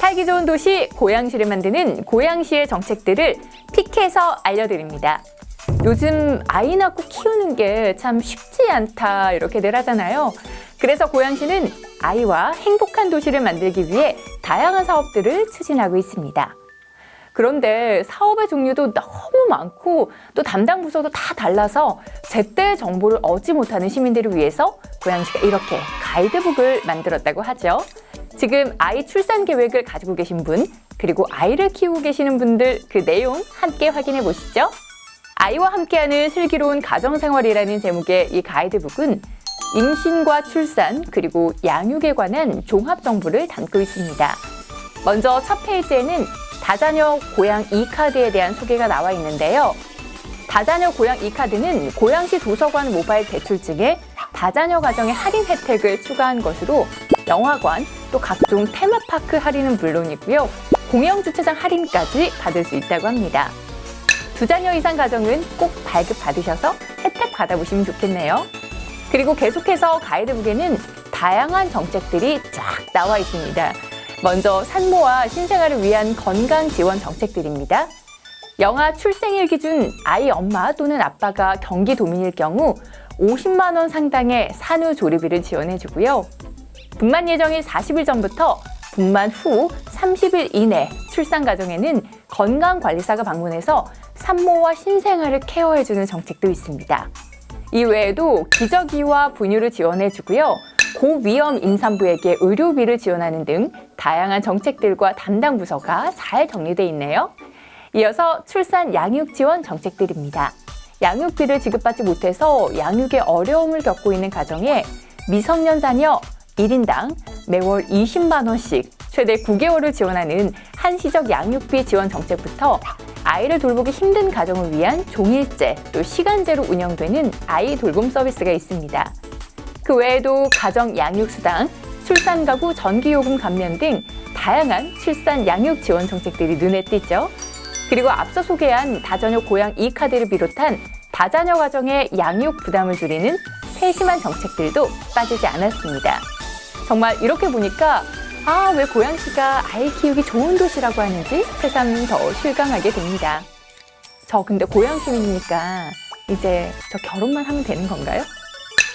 살기 좋은 도시 고양시를 만드는 고양시의 정책들을 픽해서 알려드립니다. 요즘 아이 낳고 키우는 게 참 쉽지 않다 이렇게들 하잖아요. 그래서 고양시는 아이와 행복한 도시를 만들기 위해 다양한 사업들을 추진하고 있습니다. 그런데 사업의 종류도 너무 많고 또 담당 부서도 다 달라서 제때 정보를 얻지 못하는 시민들을 위해서 고양시가 이렇게 가이드북을 만들었다고 하죠. 지금 아이 출산 계획을 가지고 계신 분, 그리고 아이를 키우고 계시는 분들 그 내용 함께 확인해 보시죠. 아이와 함께하는 슬기로운 가정생활이라는 제목의 이 가이드북은 임신과 출산 그리고 양육에 관한 종합 정보를 담고 있습니다. 먼저 첫 페이지에는 다자녀 고양 이 카드에 대한 소개가 나와 있는데요. 다자녀 고양 이 카드는 고양시 도서관 모바일 대출증에 다자녀 가정의 할인 혜택을 추가한 것으로 영화관 또 각종 테마파크 할인은 물론이고요. 공영 주차장 할인까지 받을 수 있다고 합니다. 두 자녀 이상 가정은 꼭 발급 받으셔서 혜택 받아보시면 좋겠네요. 그리고 계속해서 가이드북에는 다양한 정책들이 쫙 나와 있습니다. 먼저 산모와 신생아를 위한 건강 지원 정책들입니다. 영아 출생일 기준 아이 엄마 또는 아빠가 경기 도민일 경우 50만 원 상당의 산후 조리비를 지원해 주고요. 분만 예정일 40일 전부터 분만 후 30일 이내 출산 가정에는 건강관리사가 방문해서 산모와 신생아를 케어해주는 정책도 있습니다. 이 외에도 기저귀와 분유를 지원해 주고요. 고위험 임산부에게 의료비를 지원하는 등 다양한 정책들과 담당 부서가 잘 정리돼 있네요. 이어서 출산 양육 지원 정책들입니다. 양육비를 지급받지 못해서 양육에 어려움을 겪고 있는 가정에 미성년 자녀 1인당 매월 20만 원씩 최대 9개월을 지원하는 한시적 양육비 지원 정책부터 아이를 돌보기 힘든 가정을 위한 종일제 또 시간제로 운영되는 아이 돌봄 서비스가 있습니다. 그 외에도 가정 양육 수당, 출산 가구 전기요금 감면 등 다양한 출산 양육 지원 정책들이 눈에 띄죠. 그리고 앞서 소개한 다자녀 고양 이 카드를 비롯한 다자녀 가정의 양육 부담을 줄이는 세심한 정책들도 빠지지 않았습니다. 정말 이렇게 보니까 아, 왜 고양시가 아이 키우기 좋은 도시라고 하는지 새삼 더 실감하게 됩니다. 저 근데 고양 시민이니까 이제 저 결혼만 하면 되는 건가요?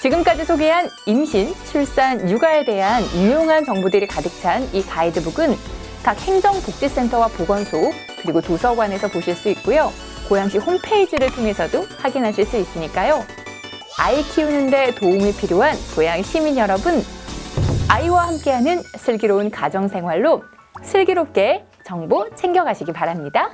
지금까지 소개한 임신, 출산, 육아에 대한 유용한 정보들이 가득 찬 이 가이드북은 각 행정복지센터와 보건소 그리고 도서관에서 보실 수 있고요. 고양시 홈페이지를 통해서도 확인하실 수 있으니까요. 아이 키우는데 도움이 필요한 고양 시민 여러분, 아이와 함께하는 슬기로운 가정 생활로 슬기롭게 정보 챙겨가시기 바랍니다.